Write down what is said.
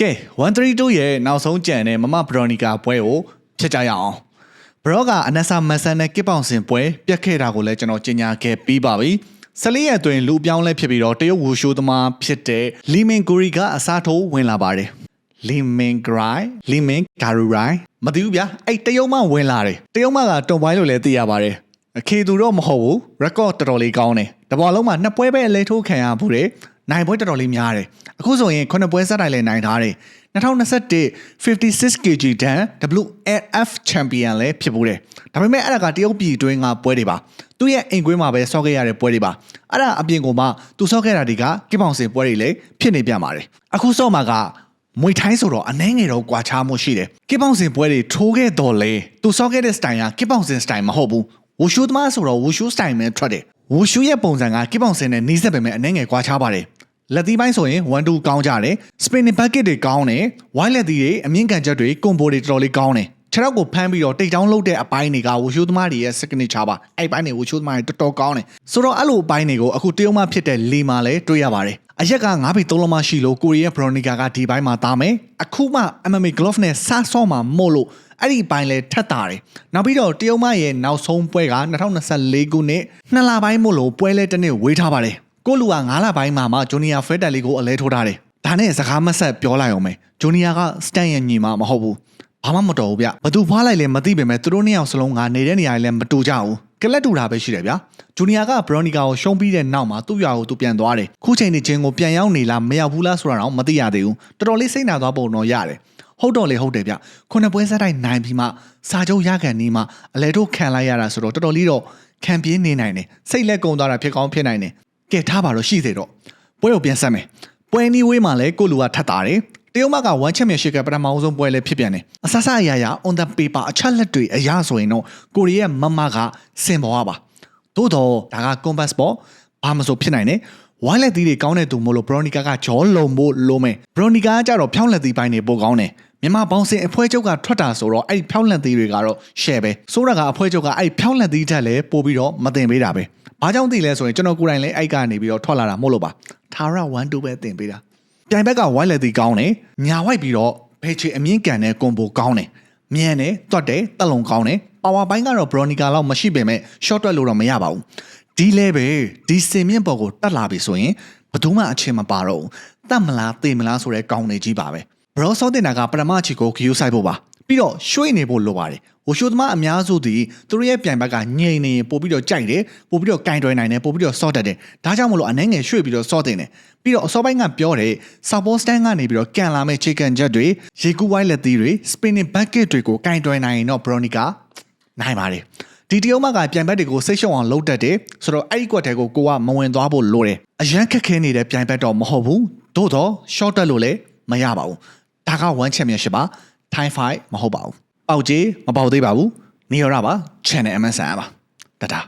ကဲ132ရဲ့နောက်ဆုံးကြံတဲ့မမဘရော်နီကာပွဲကိုဖျက်ကြရအောင်ဘရော့ကအနက်ဆာမတ်ဆန်နဲ့ကစ်ပေါင်စင်ပွဲပြတ်ခဲ့တာကိုလည်းကျွန်တော်ကြေညာခဲ့ပြီးပါပြီဆလေးရဲ့အတွင်းလူပြောင်းလဲဖြစ်ပြီးတော့တရုတ်ဝူရှိုးသမားဖြစ်တဲ့လီမင်ဂူရီကအစားထိုးဝင်လာပါတယ်လီမင်ဂရိုင်လီမင်ဂါရူရိုင်မသိဘူးဗျာအဲ့တရုတ်မှဝင်လာတယ်တရုတ်မှကတုံပိုင်းလို့လည်းသိရပါတယ် ခေသူတော့မဟုတ်ဘူးရကော့တော်တော်လေးကောင်းတယ်တဘောလုံးမှာနှစ်ပွဲပဲအလဲထိုးခံရဘူးတယ်နိုင်ပွဲတော်တော်လေးများတယ်အခုဆိုရင်ခုနှစ်ပွဲဆက်တိုင်လည်းနိုင်ထားတယ်2021 56 kg တန် WLF champion လည်းဖြစ်ဘူးတယ်ဒါပေမဲ့အဲ့ဒါကတရုတ်ပြည်တွင်းကပွဲတွေပါသူ့ရဲ့အိမ်ကွင်းမှာပဲဆော့ခဲ့ရတဲ့ပွဲတွေပါအဲ့ဒါအပြင်ကမှသူဆော့ခဲ့တာတွေကကိပောင်စင်ပွဲတွေလည်းဖြစ်နေပြန်ပါတယ်အခုဆော့မှာကမွေထိုင်းဆိုတော့အနှဲငယ်တော့ကွာခြားမှုရှိတယ်ကိပောင်စင်ပွဲတွေထိုးခဲ့တော်လေသူဆော့ခဲ့တဲ့ style ကကိပောင်စင် style မဟုတ်ဘူး ဝူရှူသမားဆိုတော့ဝူရှူ style ပဲထွက်တယ်ဝူရှူရဲ့ပုံစံကကိပောင်စင်နဲ့နှီးစက်ပေမဲ့အနှဲငယ်ကွာခြားပါတယ်လက်သီးပိုင်းဆိုရင်1 2ကောင်းကြတယ် spinning bucket တွေကောင်းတယ် wide လက်သီးတွေအမြင့်ကန်ချက်တွေ combo တွေတော်တော်လေးကောင်းတယ် ခြေထောက်ကိုဖမ်းပြီးတော့တိတ်တောင်းလုပ်တဲ့အပိုင်းတွေကဝူရှိုးသမားတွေရဲ့ signature ပါအဲ့ပိုင်းတွေဝူရှိုးသမားတွေတော်တော်ကောင်းတယ်ဆိုတော့အဲ့လိုအပိုင်းတွေကိုအခုတရုတ်မှဖြစ်တဲ့လီမာလည်းတွေ့ရပါတယ်အရက်က9ဘီ3လုံးမှရှိလို့ကိုရီးယားဘရိုနီကာကဒီပိုင်းမှာတာမယ်အခုမှ MMA glove နဲ့စဆော့မှာမို့လို့အဲ့ဒီပိုင်းလဲထက်တာတယ်နောက်ပြီးတော့တရုတ်မှရဲ့နောက်ဆုံးပွဲက2024ခုနှစ်နှစ်လပိုင်းမို့လို့ပွဲလဲတစ်နှစ်ဝေးထားပါတယ်ကိုလူက9လပိုင်းမှာမှဂျူနီယာဖရက်တန်လေးကိုအလဲထိုးထားတယ်ဒါနဲ့စကားမဆက်ပြောလိုက်အောင်မယ်ဂျူနီယာကစတန်ရဲ့ညီမမဟုတ်ဘူး ဘာမှမတော်ဘူးဗျဘသူဖွားလိုက်လဲမသိပေမဲ့သူတို့နှစ်ယောက်စလုံးကနေတဲ့နေရာတွေလည်းမတူကြဘူးကလက်တူတာပဲရှိတယ်ဗျာဂျူနီယာကဘရော်နီကာကိုရှုံးပြီးတဲ့နောက်မှာသူ့ရွာကိုသူပြန်သွားတယ်ခုချိန်နေချင်းကိုပြန်ရောက်နေလားမရောက်ဘူးလားဆိုတာတော့မသိရသေးဘူးတော်တော်လေးစိတ်နာသွားပုံတော့ရတယ်ဟုတ်တော့လေဟုတ်တယ်ဗျခုနှစ်ပွဲဆက်တိုက်နိုင်ပြီးမှစာချုပ်ရကန်နီးမှအလဲတို့ခံလိုက်ရတာဆိုတော့တော်တော်လေးတော့ခံပြေးနေနိုင်တယ်စိတ်လက်ကုံသွားတာဖြစ်ကောင်းဖြစ်နိုင်တယ်ကဲထားပါတော့ရှိသေးတော့ပွဲကိုပြန်ဆက်မယ်ပွဲနီဝေးမှာလည်းကိုလူကထပ်တာတယ်တ ရုတ်မက1ချက်မြရှိကပထမအောင်ဆုံးပွဲလည်းဖြစ်ပြန်တယ်အဆဆအရာရာ on the paper အချက်လက်တွေအရာဆိုရင်တော့ကိုရီးယားမမကစင်ပေါ်ပါသို့တော့ဒါက compass ပေါ့ဘာမဆိုဖြစ်နိုင်တယ်ဝိုင်းလက်သီးတွေကောင်းတဲ့သူမို့လို့ဘရိုနီကာကဂျောလုံဖို့လိုမယ်ဘရိုနီကာကကြတော့ဖြောင်းလက်သီးပိုင်းတွေပိုကောင်းတယ်မြန်မာဘောင်စင်အဖွဲချုပ်ကထွက်တာဆိုတော့အဲ့ဒီဖြောင်းလက်သီးတွေကတော့ share ပဲဆိုတော့ကအဖွဲချုပ်ကအဲ့ဒီဖြောင်းလက်သီးထက်လည်းပို့ပြီးတော့မတင်ပေးတာပဲဘာကြောင့်သိလဲဆိုရင်ကျွန်တော်ကိုယ်တိုင်လည်းအဲ့ကနေပြီးတော့ထွက်လာတာမို့လို့ပါထာရ1 2ပဲတင်ပေးတာ ပြိုင်ဘက်ကဝိုင်းလက်သီးကောင်းတယ်ညာဝိုက်ပြီးတော့ဘယ်ချေအမြင့်ကန်တဲ့ကွန်ဘိုကောင်းတယ်မြန်တယ်တွတ်တယ်တက်လုံကောင်းတယ်ပါဝါပိုင်းကတော့ဘရိုနီကာလောက်မရှိပေမဲ့ short တွက်လို့တော့မရပါဘူးဒီ level ဒီစင်မြင့်ပေါ်ကိုတက်လာပြီဆိုရင်ဘယ်သူမှအချင်းမပါတော့ဘူးတတ်မလားတေမလားဆိုတဲ့ကောင်းနေကြီးပါပဲဘရောဆောတင်တာကပထမချီကိုဂယူဆိုင်ဖို့ပါ ပြီးတော့ရွှေ့နေဖို့လိုပါတယ်ဝရှိုသမားအများစုဒီသူတို့ရဲ့ပြိုင်ဘက်ကငြိမ်နေရင်ပို့ပြီးတော့ကြိုက်တယ်ပို့ပြီးတော့ကင်တွယ်နိုင်တယ်ပို့ပြီးတော့ဆော့တတ်တယ်ဒါကြောင့်မလို့အနှဲငယ်ရွှေ့ပြီးတော့ဆော့တင်တယ်ပြီးတော့အစောပိုင်းကပြောတယ်ဆာပေါ်စတန်ကနေပြီးတော့ကန်လာမဲ့ chicken jet တွေရေကူဝိုင်းလက်သီးတွေ spinning bucket တွေကိုကင်တွယ်နိုင်ရင်တော့ bronica နိုင်ပါတယ်ဒီတရုတ်မကပြိုင်ဘက်တွေကိုစိတ်ရှုံအောင်လုပ်တတ်တယ်ဆိုတော့အဲ့ဒီကွက်တဲကိုကိုကမဝင်သွားဖို့လိုတယ်အရန်ခက်ခဲနေတဲ့ပြိုင်ဘက်တော့မဟုတ်ဘူးသို့တော့ short တက်လို့လည်းမရပါဘူးဒါက1 championship ပါ time fight မဟုတ်ပါဘူးပေါက်ကြီးမပေါက်သေးပါဘူးနေရပါ channel MSN ပါတတာ